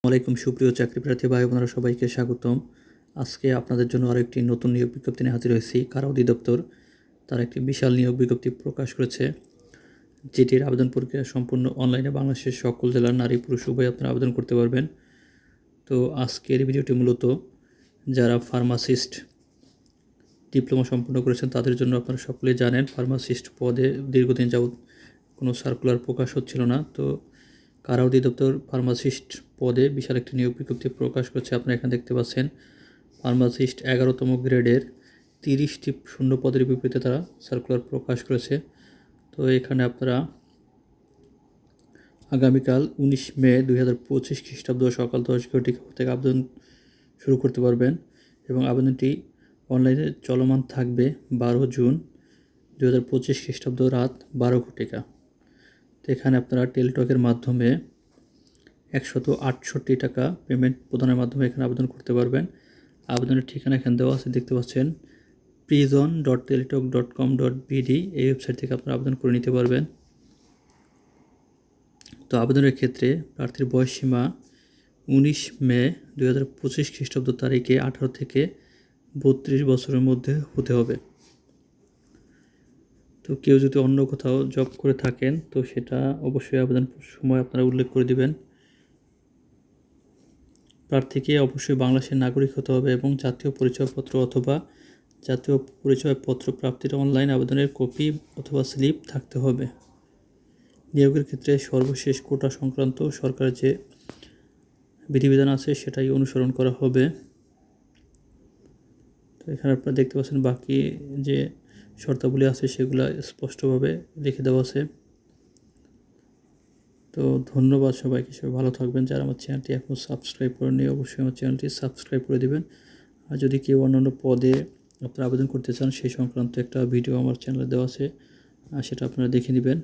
আসসালামাইকুম সুপ্রিয় চাকরি প্রার্থী ভাই বোনেরা, সবাইকে স্বাগতম। আজকে আপনাদের জন্য আরেকটি নতুন নিয়োগ বিজ্ঞপ্তি নিয়ে হাজির হয়েছি। কারা অধিদপ্তর? তার একটি বিশাল নিয়োগ বিজ্ঞপ্তি প্রকাশ করেছে, যেটির আবেদন প্রক্রিয়া সম্পূর্ণ অনলাইনে বাংলাদেশের সকল জেলার নারী, পুরুষ, উভয় আপনারা আবেদন করতে পারবেন। তো আজকের ভিডিওটি মূলত যারা ফার্মাসিস্ট ডিপ্লোমা সম্পূর্ণ করেছেন, তাদের জন্য আপনারা সকলেই জানেন, ফার্মাসিস্ট পদে দীর্ঘদিন যাবৎ কোনো সার্কুলার প্রকাশ হচ্ছিল না। তো কারা অধিদপ্তর ফার্মাসিস্ট পদে বিশাল একটি নিয়োগ বিজ্ঞপ্তি প্রকাশ করছে আপনারা এখানে দেখতে পাচ্ছেন। ফার্মাসিস্ট এগারোতম গ্রেডের তিরিশটি শূন্য পদের বিপরীতে তারা সার্কুলার প্রকাশ করেছে। তো এখানে আপনারা আগামীকাল উনিশ মে দুই হাজার পঁচিশ খ্রিস্টাব্দ সকাল দশ ঘটি থেকে আবেদন শুরু করতে পারবেন এবং আবেদনটি অনলাইনে চলমান থাকবে বারো জুন দু হাজার পঁচিশ খ্রিস্টাব্দ রাত বারো ঘটিকা। এখানে আপনারা টেলিটকের মাধ্যমে একশত আটষট্টি টাকা পেমেন্ট প্রদানের মাধ্যমে এখানে আবেদন করতে পারবেন। আবেদনের ঠিকানা এখানে দেওয়া আছে, দেখতে পাচ্ছেন। Prison dot Teletalk dot com dot BD এই ওয়েবসাইট থেকে আপনারা আবেদন করে নিতে পারবেন। তো আবেদনের ক্ষেত্রে প্রার্থীর বয়সসীমা উনিশ মে দু হাজার পঁচিশ খ্রিস্টাব্দ তারিখে আঠারো থেকে বত্রিশ বছরের মধ্যে হতে হবে। তো কেউ যদি অন্য কোথাও জব করে থাকেন, তো সেটা অবশ্যই আবেদন সময় আপনারা উল্লেখ করে দিবেন। প্রার্থীকে অবশ্যই বাংলাদেশের নাগরিক হতে হবে এবং জাতীয় পরিচয়পত্র অথবা জাতীয় পরিচয়পত্র প্রাপ্তির অনলাইন আবেদনের কপি অথবা স্লিপ থাকতে হবে। নিয়োগের ক্ষেত্রে সর্বশেষ কোটা সংক্রান্ত সরকারের যে বিধিবিধান আছে, সেটাই অনুসরণ করা হবে। তো এখানে আপনারা দেখতে পাচ্ছেন বাকি যে শর্তাবলী আছে, সেগুলো স্পষ্টভাবে লিখে দেওয়া আছে। তো ধন্যবাদ সবাইকে, সবাই ভালো থাকবেন। যারা আমার চ্যানেলটি এখন সাবস্ক্রাইব করেনি অবশ্যই আমার চ্যানেলটি সাবস্ক্রাইব করে দেবেন। আর যদি কেউ অন্যান্য পদে আপনারা আবেদন করতে চান, সেই সংক্রান্ত একটা ভিডিও আমার চ্যানেলে দেওয়া আছে সেটা আপনারা দেখে নেবেন।